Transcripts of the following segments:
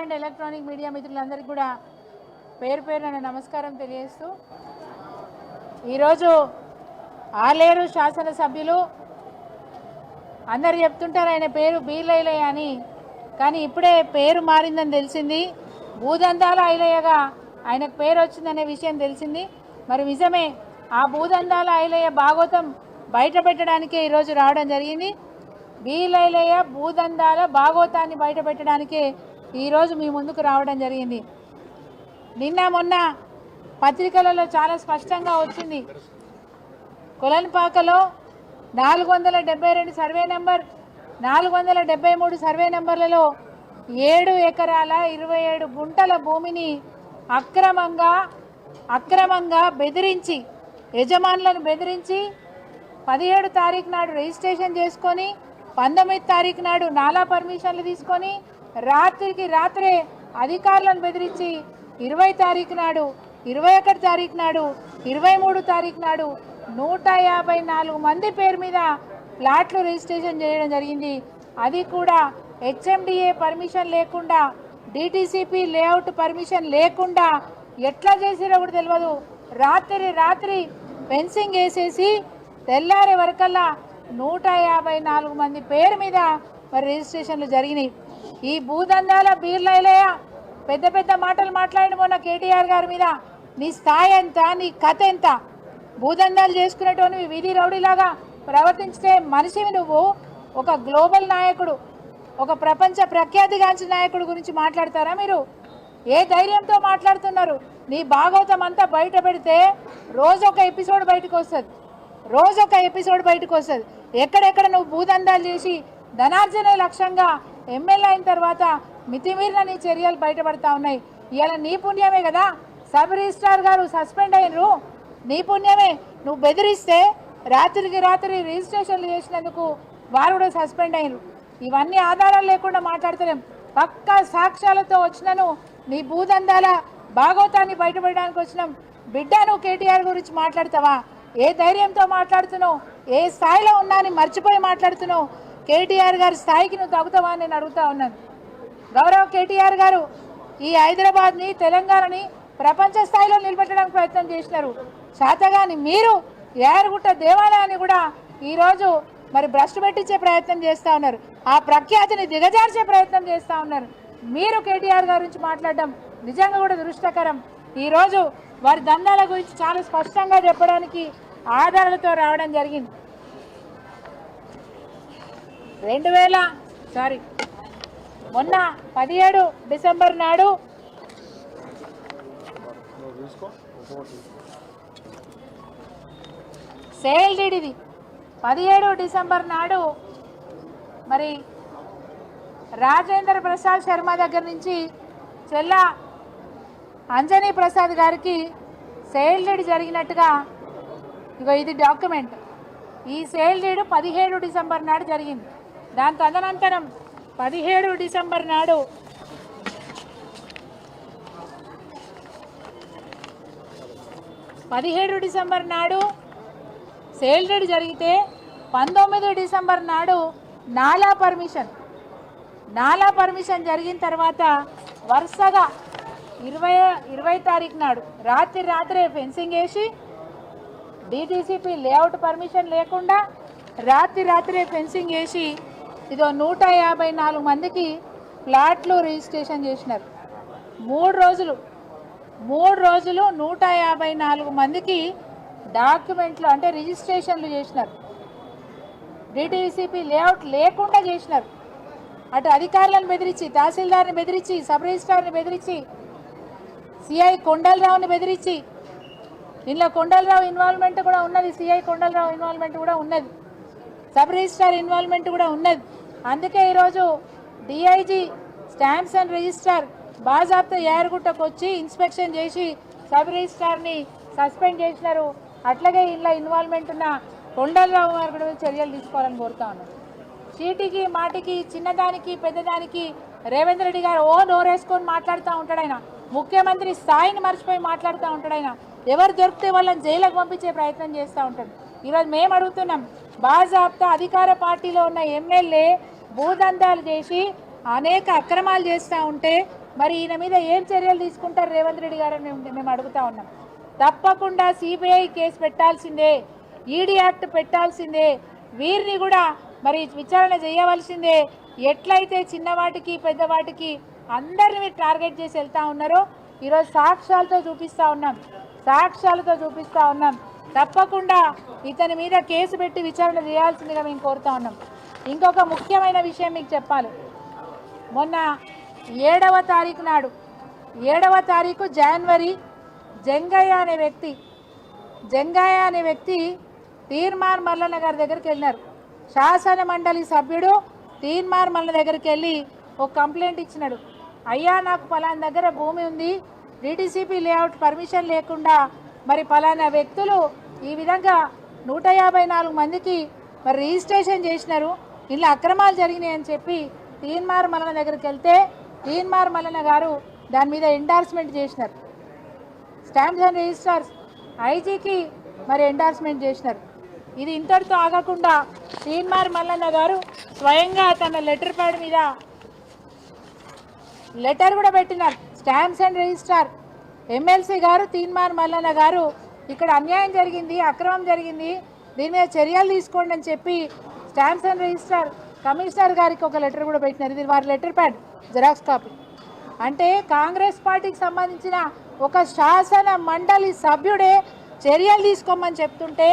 And electronic media మిత్రులందరికీ కూడా పేరు పేరున నమస్కారం తెలియజేస్తూ ఈరోజు ఆలేరు శాసనసభ్యులు అందరు చెప్తుంటారు ఆయన పేరు బీలైలయ్య అని. కానీ ఇప్పుడే పేరు మారిందని తెలిసింది. భూదందాల ఐలయ్యగా ఆయనకు పేరు వచ్చిందనే విషయం తెలిసింది. మరి నిజమే ఆ భూదందాల ఐలయ్య భాగవతం బయట పెట్టడానికే ఈరోజు రావడం జరిగింది. బీలైలయ్య భూదందాల భాగవతాన్ని బయట పెట్టడానికే ఈరోజు మీ ముందుకు రావడం జరిగింది. నిన్న మొన్న పత్రికలలో చాలా స్పష్టంగా వచ్చింది. కొలన్పాకలో నాలుగు వందల డెబ్బై రెండు సర్వే నెంబర్ నాలుగు వందల డెబ్బై మూడు సర్వే నెంబర్లలో ఏడు ఎకరాల ఇరవై ఏడు గుంటల భూమిని అక్రమంగా అక్రమంగా బెదిరించి యజమానులను బెదిరించి పదిహేడు తారీఖు నాడు రిజిస్ట్రేషన్ చేసుకొని పంతొమ్మిది తారీఖు నాడు నాలా పర్మిషన్లు తీసుకొని రాత్రికి రాత్రే అధికారులను బెదిరించి ఇరవై తారీఖు నాడు ఇరవై ఒకటి తారీఖు నాడు ఇరవై మూడు తారీఖు నాడు నూట యాభై నాలుగు మంది పేరు మీద ప్లాట్లు రిజిస్ట్రేషన్ చేయడం జరిగింది. అది కూడా హెచ్ఎండిఏ పర్మిషన్ లేకుండా డిటిసిపి లేఅవుట్ పర్మిషన్ లేకుండా ఎట్లా చేసిరో కూడా తెలియదు రాత్రి రాత్రి ఫెన్సింగ్ వేసేసి తెల్లారే వరకల్లా నూట యాభై నాలుగు మంది పేరు మీద మరి రిజిస్ట్రేషన్లు జరిగినాయి. ఈ భూదందాల బీర్లైలయ పెద్ద పెద్ద మాటలు మాట్లాడిన మొన్న కేటీఆర్ గారి మీద. నీ స్థాయి ఎంత? నీ కథ ఎంత? భూదందాలు చేసుకునేటోని వీధి రౌడీలాగా ప్రవర్తించే మనిషివి నువ్వు. ఒక గ్లోబల్ నాయకుడు ఒక ప్రపంచ ప్రఖ్యాతిగాంచిన నాయకుడు గురించి మాట్లాడతారా మీరు? ఏ ధైర్యంతో మాట్లాడుతున్నారు? నీ భాగవతం అంతా బయట పెడితే రోజు ఒక ఎపిసోడ్ బయటకు వస్తుంది. రోజు ఒక ఎపిసోడ్ బయటకు వస్తుంది. ఎక్కడెక్కడ నువ్వు భూదందాలు చేసి ధనార్జనే లక్ష్యంగా ఎమ్మెల్యే అయిన తర్వాత మితిమీరిన నీ చర్యలు బయటపడతా ఉన్నాయి. ఇవాళ నీ పుణ్యమే కదా? సబ్ రిజిస్ట్రార్ గారు సస్పెండ్ అయినరు. నీ పుణ్యమే. నువ్వు బెదిరిస్తే రాత్రికి రాత్రి రిజిస్ట్రేషన్లు చేసినందుకు వారు కూడా సస్పెండ్ అయినరు. ఇవన్నీ ఆధారాలు లేకుండా మాట్లాడతలేం. పక్కా సాక్ష్యాలతో వచ్చినను నీ భూదందాల భాగవతాన్ని బయటపడడానికి వచ్చినాం. బిడ్డ నువ్వు కేటీఆర్ గురించి మాట్లాడతావా? ఏ ధైర్యంతో మాట్లాడుతున్నావు? ఏ స్థాయిలో ఉన్నా అని మర్చిపోయి మాట్లాడుతున్నావు? కేటీఆర్ గారి స్థాయికి నువ్వు తగ్గుతావా నేను అడుగుతా ఉన్నాను. గౌరవ కేటీఆర్ గారు ఈ హైదరాబాద్ని తెలంగాణని ప్రపంచ స్థాయిలో నిలబెట్టడానికి ప్రయత్నం చేసినారు. శాతగాని మీరు ఏరుగుట్ట దేవాలయాన్ని కూడా ఈరోజు మరి భ్రష్టు పెట్టించే ప్రయత్నం చేస్తూ ఉన్నారు. ఆ ప్రఖ్యాతిని దిగజార్చే ప్రయత్నం చేస్తూ ఉన్నారు. మీరు కేటీఆర్ గారి గురించి మాట్లాడడం నిజంగా కూడా దృష్టకరం ఈరోజు వారి దందాల గురించి చాలా స్పష్టంగా చెప్పడానికి ఆధారాలతో రావడం జరిగింది. రెండు వేల సారీ మొన్న పదిహేడు డిసెంబర్ నాడు సేల్ డీడ్ ఇది పదిహేడు డిసెంబర్ నాడు మరి రాజేంద్ర ప్రసాద్ శర్మ దగ్గర నుంచి చెల్ల అంజనీ ప్రసాద్ గారికి సేల్ డీడ్ జరిగినట్టుగా ఇగో ఇది డాక్యుమెంట్. ఈ సేల్ డీడ్ పదిహేడు డిసెంబర్ నాడు జరిగింది. దాని తదనంతరం పదిహేడు డిసెంబర్ నాడు పదిహేడు డిసెంబర్ నాడు సేల్ డీడ్ జరిగితే పంతొమ్మిది డిసెంబర్ నాడు నాలా పర్మిషన్. నాలా పర్మిషన్ జరిగిన తర్వాత వరుసగా ఇరవై ఇరవై తారీఖు నాడు రాత్రి రాత్రే ఫెన్సింగ్ వేసి డీటీసీపీ లేఅవుట్ పర్మిషన్ లేకుండా రాత్రి రాత్రే ఫెన్సింగ్ వేసి ఇదో నూట యాభై నాలుగు మందికి ప్లాట్లు రిజిస్ట్రేషన్ చేసినారు. మూడు రోజులు మూడు రోజులు నూట యాభై నాలుగు మందికి డాక్యుమెంట్లు అంటే రిజిస్ట్రేషన్లు చేసినారు. డిటీసీపీ లేఅవుట్ లేకుండా చేసినారు. అటు అధికారులను బెదిరించి తహసీల్దార్ని బెదిరించి సబ్ రిజిస్ట్రార్ని బెదిరించి సిఐ కొండలరావుని బెదిరించి ఇందులో కొండలరావు ఇన్వాల్వ్మెంట్ కూడా ఉన్నది సిఐ కొండలరావు ఇన్వాల్వ్మెంట్ కూడా ఉన్నది సబ్ రిజిస్ట్రార్ ఇన్వాల్వ్మెంట్ కూడా ఉన్నది. అందుకే ఈరోజు డిఐజీ స్టాంప్స్ అండ్ రిజిస్టర్ బాజాబ్తా యారగుట్టకు వచ్చి ఇన్స్పెక్షన్ చేసి సబ్ రిజిస్టార్ని సస్పెండ్ చేసినారు. అట్లాగే ఇలా ఇన్వాల్వ్మెంట్ ఉన్న కొండలరావు గారు కూడా చర్యలు తీసుకోవాలని కోరుతా ఉన్నాను చీటికి మాటికి చిన్నదానికి పెద్దదానికి రేవంత్ రెడ్డి గారు ఓ నోరేసుకొని మాట్లాడుతూ ఉంటాడు ఆయన. ముఖ్యమంత్రి స్థాయిని మర్చిపోయి మాట్లాడుతూ ఉంటాడు ఆయన. ఎవరు దొరికితే వాళ్ళని జైలకు పంపించే ప్రయత్నం చేస్తూ ఉంటాడు ఈరోజు మేము అడుగుతున్నాం బాజాబ్తా అధికార పార్టీలో ఉన్న ఎమ్మెల్యే భూదందాలు చేసి అనేక అక్రమాలు చేస్తూ ఉంటే మరి ఈయన మీద ఏం చర్యలు తీసుకుంటారు రేవంత్ రెడ్డి గారు మేము మేము అడుగుతా ఉన్నాం. తప్పకుండా సిబిఐ కేసు పెట్టాల్సిందే ఈడీ యాక్ట్ పెట్టాల్సిందే వీరిని కూడా మరి విచారణ చేయవలసిందే. ఎట్లయితే చిన్నవాటికి పెద్దవాటికి అందరిని మీరు టార్గెట్ చేసి వెళ్తూ ఉన్నారో ఈరోజు సాక్ష్యాలతో చూపిస్తా ఉన్నాం. సాక్ష్యాలతో చూపిస్తా ఉన్నాం. తప్పకుండా ఇతని మీద కేసు పెట్టి విచారణ చేయాల్సిందిగా మేము కోరుతా ఉన్నాం. ఇంకొక ముఖ్యమైన విషయం మీకు చెప్పాలి. మొన్న ఏడవ తారీఖు నాడు ఏడవ తారీఖు జనవరి జంగయ్య అనే వ్యక్తి జంగయ్య అనే వ్యక్తి తీర్మార్ మల్లన్న గారి దగ్గరికి వెళ్ళినారు. శాసన మండలి సభ్యుడు తీర్మార్ మల్లన్న దగ్గరికి వెళ్ళి ఒక కంప్లైంట్ ఇచ్చినాడు. అయ్యా నాకు పలానా దగ్గర భూమి ఉంది. డిటిసిపి లేఅవుట్ పర్మిషన్ లేకుండా మరి పలానా వ్యక్తులు ఈ విధంగా నూట యాభై నాలుగు మందికి మరి రిజిస్ట్రేషన్ చేసినారు. ఇలా అక్రమాలు జరిగినాయి అని చెప్పి తీన్మార్ మలన దగ్గరికి వెళ్తే తీన్మార్ మలన గారు దాని మీద ఎండార్స్మెంట్ చేసినారు. స్టాంప్స్ అండ్ రిజిస్టర్స్ ఐజీకి మరి ఎండార్స్మెంట్ చేసినారు. ఇది ఇంతటితో ఆగకుండా తీన్మార్ మల్లన్న గారు స్వయంగా తన లెటర్ ప్యాడ్ మీద లెటర్ కూడా పెట్టినారు. స్టాంప్స్ అండ్ రిజిస్టార్ ఎమ్మెల్సీ గారు తీన్మార్ మల్లన్న గారు ఇక్కడ అన్యాయం జరిగింది అక్రమం జరిగింది దీని మీద చర్యలు తీసుకోండి అని చెప్పి స్టాంప్స్ అండ్ రిజిస్టార్ కమిషనర్ గారికి ఒక లెటర్ కూడా పెట్టినారు. ఇది వారి లెటర్ ప్యాడ్ జిరాక్స్ కాపీ. అంటే కాంగ్రెస్ పార్టీకి సంబంధించిన ఒక శాసన మండలి సభ్యుడే చర్యలు తీసుకోమని చెప్తుంటే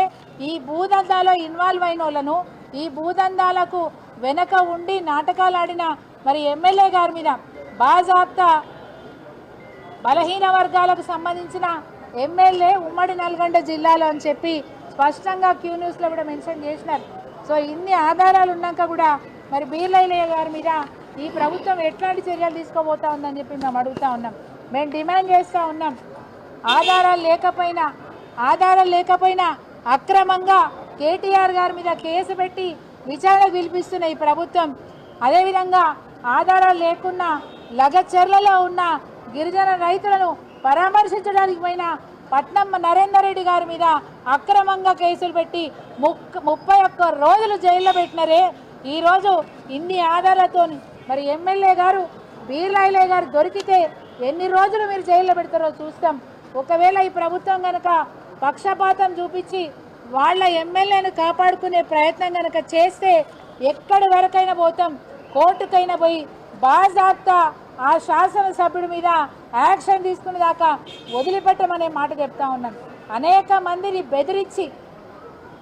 ఈ భూదందాలో ఇన్వాల్వ్ అయిన వాళ్ళను ఈ భూదందాలకు వెనక ఉండి నాటకాలు ఆడిన మరి ఎమ్మెల్యే గారి మీద బాజాబ్తా బలహీన వర్గాలకు సంబంధించిన ఎమ్మెల్యే ఉమ్మడి నల్గొండ జిల్లాలో అని చెప్పి స్పష్టంగా క్యూ న్యూస్లో కూడా మెన్షన్ చేసినారు. సో ఇన్ని ఆధారాలు ఉన్నాక కూడా మరి బీర్లైలయ్య గారి మీద ఈ ప్రభుత్వం ఎట్లాంటి చర్యలు తీసుకోబోతా ఉందని చెప్పి మేము అడుగుతా ఉన్నాం. మేము డిమాండ్ చేస్తూ ఉన్నాం. ఆధారాలు లేకపోయినా ఆధారాలు లేకపోయినా అక్రమంగా కేటీఆర్ గారి మీద కేసు పెట్టి విచారణ పిలిపిస్తున్న ఈ ప్రభుత్వం అదేవిధంగా ఆధారాలు లేకున్నా లగచర్లలో ఉన్న గిరిజన రైతులను పరామర్శించడానికి పోయిన పట్నం నరేందర్ రెడ్డి గారి మీద అక్రమంగా కేసులు పెట్టి ముక్ ముప్పై ఒక్క రోజులు జైల్లో పెట్టినరే. ఈరోజు ఇన్ని ఆధారాలతో మరి ఎమ్మెల్యే గారు బీర్లాయిలే గారు దొరికితే ఎన్ని రోజులు మీరు జైల్లో పెడతారో చూస్తాం. ఒకవేళ ఈ ప్రభుత్వం కనుక పక్షపాతం చూపించి వాళ్ళ ఎమ్మెల్యేను కాపాడుకునే ప్రయత్నం కనుక చేస్తే ఎక్కడి వరకైనా పోతాం. కోర్టుకైనా పోయి బాజాప్తా ఆ శాసనసభ్యుడి మీద యాక్షన్ తీసుకునే దాకా వదిలిపెట్టమనే మాట చెప్తా ఉన్నాను. అనేక మందిని బెదిరించి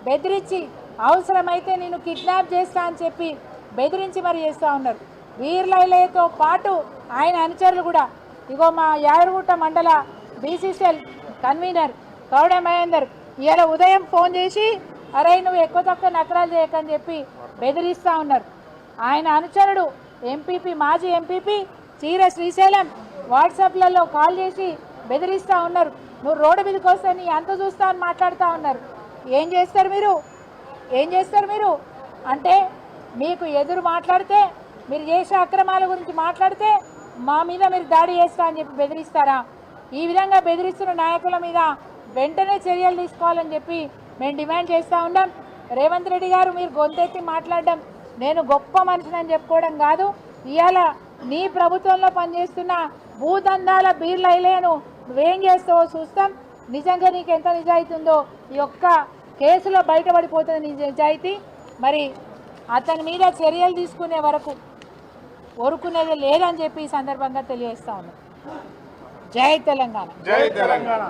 బెదిరించి అవసరమైతే నేను కిడ్నాప్ చేస్తా అని చెప్పి బెదిరించి మరి చేస్తూ ఉన్నారు. వీర్లైలతో పాటు ఆయన అనుచరులు కూడా. ఇగో మా యాదగిరిగుట్ట మండల బీసీసీఎల్ కన్వీనర్ కౌడ మహేందర్ ఇవాళ ఉదయం ఫోన్ చేసి అరే నువ్వు ఎక్కువ తక్కువ నకరాలు చేయకని చెప్పి బెదిరిస్తూ ఉన్నారు. ఆయన అనుచరుడు ఎంపీపీ మాజీ ఎంపీపీ చీర శ్రీశైలం వాట్సాప్లలో కాల్ చేసి బెదిరిస్తూ ఉన్నారు. నువ్వు రోడ్డు మీదకి వస్తే నీ అంత చూస్తా అని మాట్లాడుతూ ఉన్నారు. ఏం చేస్తారు మీరు? ఏం చేస్తారు మీరు? అంటే మీకు ఎదురు మాట్లాడితే మీరు చేసే అక్రమాల గురించి మాట్లాడితే మా మీద మీరు దాడి చేస్తా అని చెప్పి బెదిరిస్తారా? ఈ విధంగా బెదిరిస్తున్న నాయకుల మీద వెంటనే చర్యలు తీసుకోవాలని చెప్పి మేము డిమాండ్ చేస్తూ ఉన్నాం. రేవంత్ రెడ్డి గారు మీరు గొంతెత్తి మాట్లాడడం నేను గొప్ప మనిషిని చెప్పుకోవడం కాదు. ఇవాళ నీ ప్రభుత్వంలో పనిచేస్తున్న భూదందాల బీర్లైలేను నువ్వేం చేస్తావో చూస్తాం. నిజంగా నీకు ఎంత నిజాయితీ ఉందో ఈ యొక్క కేసులో బయటపడిపోతుంది నీ నిజాయితీ. మరి అతని మీద చర్యలు తీసుకునే వరకు కోరుకునేది లేదని చెప్పి ఈ సందర్భంగా తెలియజేస్తా ఉన్నాం. జై తెలంగాణ. జై తెలంగాణ.